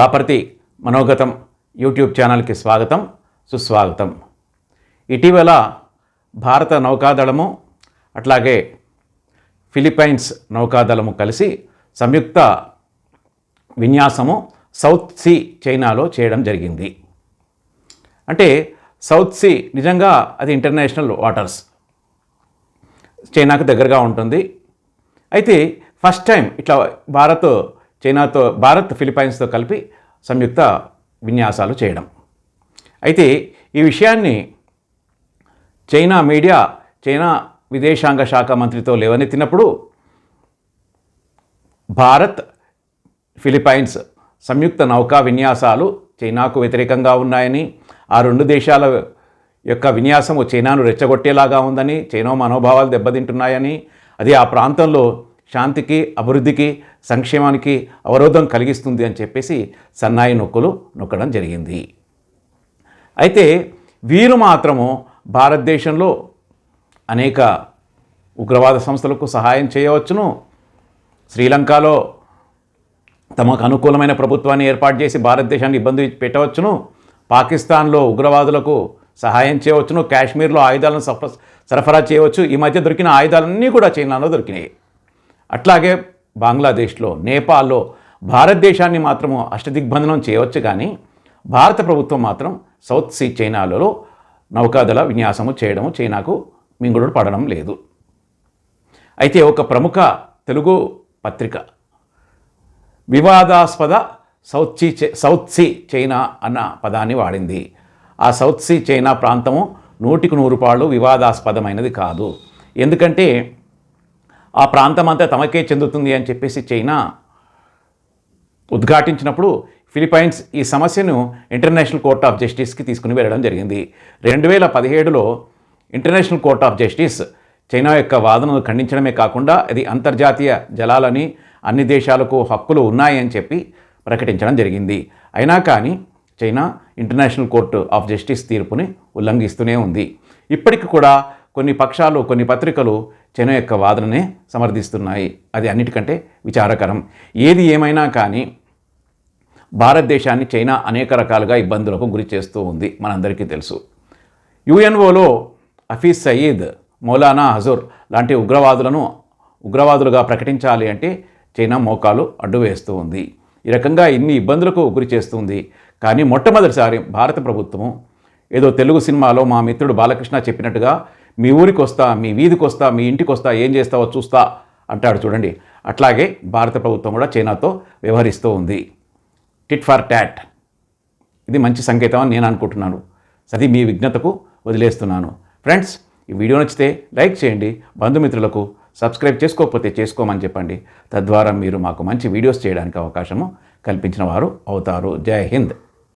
Kaparthi మనోగతం YouTube ఛానల్కి స్వాగతం సుస్వాగతం. ఇటీవల భారత నౌకాదళము అట్లాగే ఫిలిప్పైన్స్ నౌకాదళము కలిసి సంయుక్త విన్యాసము సౌత్ సీ చైనాలో చేయడం జరిగింది. అంటే సౌత్ సీ నిజంగా అది ఇంటర్నేషనల్ వాటర్స్ చైనాకు దగ్గరగా ఉంటుంది. అయితే ఫస్ట్ టైం ఇట్లా భారత్ చైనాతో భారత్ ఫిలిప్పైన్స్తో కలిపి సంయుక్త విన్యాసాలు చేయడం. అయితే ఈ విషయాన్ని చైనా మీడియా చైనా విదేశాంగ శాఖ మంత్రితో లేవనెత్తినప్పుడు భారత్ ఫిలిపైన్స్ సంయుక్త నౌకా విన్యాసాలు చైనాకు వ్యతిరేకంగా ఉన్నాయని ఆ రెండు దేశాల యొక్క విన్యాసము చైనాను రెచ్చగొట్టేలాగా ఉందని చైనా మనోభావాలు దెబ్బతింటున్నాయని అది ఆ ప్రాంతంలో శాంతికి అభివృద్ధికి సంక్షేమానికి అవరోధం కలిగిస్తుంది అని చెప్పేసి సన్నాయి నొక్కులు నొక్కడం జరిగింది. అయితే వీరు మాత్రము భారతదేశంలో అనేక ఉగ్రవాద సంస్థలకు సహాయం చేయవచ్చును. శ్రీలంకలో తమకు అనుకూలమైన ప్రభుత్వాన్ని ఏర్పాటు చేసి భారతదేశాన్ని ఇబ్బంది పెట్టవచ్చును. పాకిస్తాన్లో ఉగ్రవాదులకు సహాయం చేయవచ్చును. కాశ్మీర్లో ఆయుధాలను సఫ సరఫరా చేయవచ్చు. ఈ మధ్య దొరికిన ఆయుధాలన్నీ కూడా చైనాలో దొరికినాయి. అట్లాగే బంగ్లాదేశ్లో నేపాల్లో భారతదేశాన్ని మాత్రము అష్టదిగ్బంధనం చేయవచ్చు కానీ భారత ప్రభుత్వం మాత్రం సౌత్ సీ చైనాలలో నౌకాదళ విన్యాసము చేయడము చైనాకు మింగుడు పడడం లేదు. అయితే ఒక ప్రముఖ తెలుగు పత్రిక వివాదాస్పద south sea south sea China అన్న పదాన్ని వాడింది. ఆ సౌత్ సీ చైనా ప్రాంతము నూటికి నూరు పాళ్ళు వివాదాస్పదమైనది కాదు. ఎందుకంటే ఆ ప్రాంతం అంతా తమకే చెందుతుంది అని చెప్పేసి చైనా ఉద్ఘాటించినప్పుడు ఫిలిపైన్స్ ఈ సమస్యను ఇంటర్నేషనల్ కోర్ట్ ఆఫ్ జస్టిస్కి తీసుకుని వెళ్ళడం జరిగింది. రెండు వేల పదిహేడులో international court of justice China యొక్క వాదనను ఖండించడమే కాకుండా అది అంతర్జాతీయ జలాలని అన్ని దేశాలకు హక్కులు ఉన్నాయని చెప్పి ప్రకటించడం జరిగింది. అయినా కానీ China international court of justice తీర్పుని ఉల్లంఘిస్తూనే ఉంది. ఇప్పటికి కూడా కొన్ని పక్షాలు కొన్ని పత్రికలు చైనా యొక్క వాదననే సమర్థిస్తున్నాయి. అది అన్నిటికంటే విచారకరం. ఏది ఏమైనా కానీ భారతదేశాన్ని చైనా అనేక రకాలుగా ఇబ్బందులకు గురి చేస్తూ ఉంది. మనందరికీ తెలుసు. యుఎన్ఓలో హఫీజ్ సయీద్ మౌలానా హజూర్ లాంటి ఉగ్రవాదులను ఉగ్రవాదులుగా ప్రకటించాలి అంటే చైనా మోకాలు అడ్డు వేస్తూ ఉంది. ఈ రకంగా ఇన్ని ఇబ్బందులకు గురి చేస్తుంది కానీ మొట్టమొదటిసారి భారత ప్రభుత్వము ఏదో తెలుగు సినిమాలో మా మిత్రుడు బాలకృష్ణ చెప్పినట్టుగా మీ ఊరికి వస్తా మీ వీధికి వస్తా మీ ఇంటికి వస్తా ఏం చేస్తావో చూస్తా అంటాడు చూడండి. అట్లాగే భారత ప్రభుత్వం కూడా చైనాతో వ్యవహరిస్తూ ఉంది. టిట్ ఫర్ ట్యాట్ ఇది మంచి సంకేతం అని నేను అనుకుంటున్నాను. అది మీ విజ్ఞతకు వదిలేస్తున్నాను. ఫ్రెండ్స్ ఈ వీడియో నచ్చితే లైక్ చేయండి. బంధుమిత్రులకు సబ్స్క్రైబ్ చేసుకోకపోతే చేసుకోమని చెప్పండి. తద్వారా మీరు మాకు మంచి వీడియోస్ చేయడానికి అవకాశము కల్పించిన వారు అవుతారు. జై హింద్.